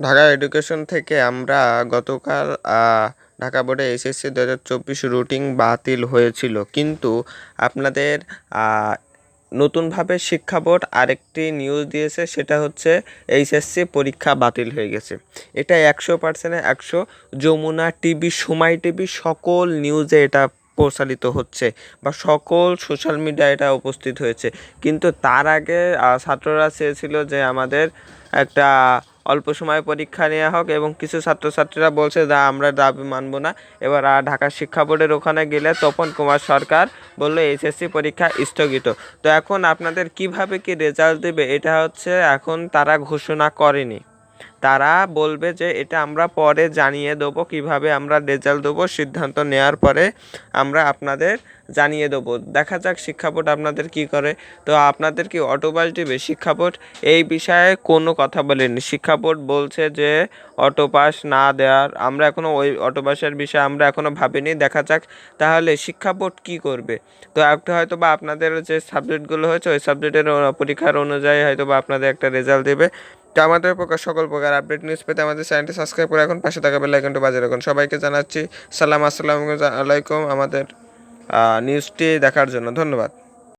Dhaka education থেকে আমরা গতকাল ঢাকা বোর্ডে এসএসসি দু হাজার চব্বিশ রুটিন বাতিল হয়েছিল। কিন্তু আপনাদের নতুনভাবে শিক্ষা বোর্ড আরেকটি নিউজ দিয়েছে, সেটা হচ্ছে এইচএসসি পরীক্ষা বাতিল হয়ে গেছে। এটা একশো পার্সেন্টে একশো, যমুনা টিভি সময় টিভি সকল নিউজে এটা প্রচারিত হচ্ছে বা সকল সোশ্যাল মিডিয়ায় এটা উপস্থিত হয়েছে। কিন্তু তার আগে ছাত্ররা চেয়েছিল যে আমাদের একটা অল্প সময়ে পরীক্ষা নেওয়া হোক এবং কিছু ছাত্রছাত্রীরা বলছে যা আমরা দাবি মানব না। এবার আর ঢাকা শিক্ষা বোর্ডের ওখানে গেলে তপন কুমার সরকার বলল, এইচএসসি পরীক্ষা স্থগিত। তো এখন আপনাদের কীভাবে কি রেজাল্ট দেবে, এটা হচ্ছে এখন তারা ঘোষণা করেনি। তারা বলবে যে এটা আমরা পরে জানিয়ে দেবো, কীভাবে আমরা রেজাল্ট দেবো, সিদ্ধান্ত নেওয়ার পরে আমরা আপনাদের জানিয়ে দেবো। দেখা যাক শিক্ষা বোর্ড আপনাদের কি করে। তো আপনাদের কি অটোপাস দিবে শিক্ষা বোর্ড এই বিষয়ে কোনো কথা বলেনি শিক্ষা বোর্ড বলছে যে অটোপাস না দেওয়ার, আমরা এখনও ওই অটোপাসের বিষয়ে আমরা এখনও ভাবিনি। দেখা যাক তাহলে শিক্ষা বোর্ড কী করবে। তো একটা হয়তো বা আপনাদের যে সাবজেক্টগুলো হয়েছে, ওই সাবজেক্টের পরীক্ষার অনুযায়ী হয়তো বা আপনাদের একটা রেজাল্ট দেবে। তো আমাদের প্রকার সকল প্রকার আপডেট নিউজ পেতে আমাদের চ্যানেলটি সাবস্ক্রাইব করে এখন পাশে থাকা বেল আইকনটি বাজে রাখুন। সবাইকে জানাচ্ছি সালাম, আসসালাম আলাইকুম আমাদের নিউজটি দেখার জন্য। ধন্যবাদ।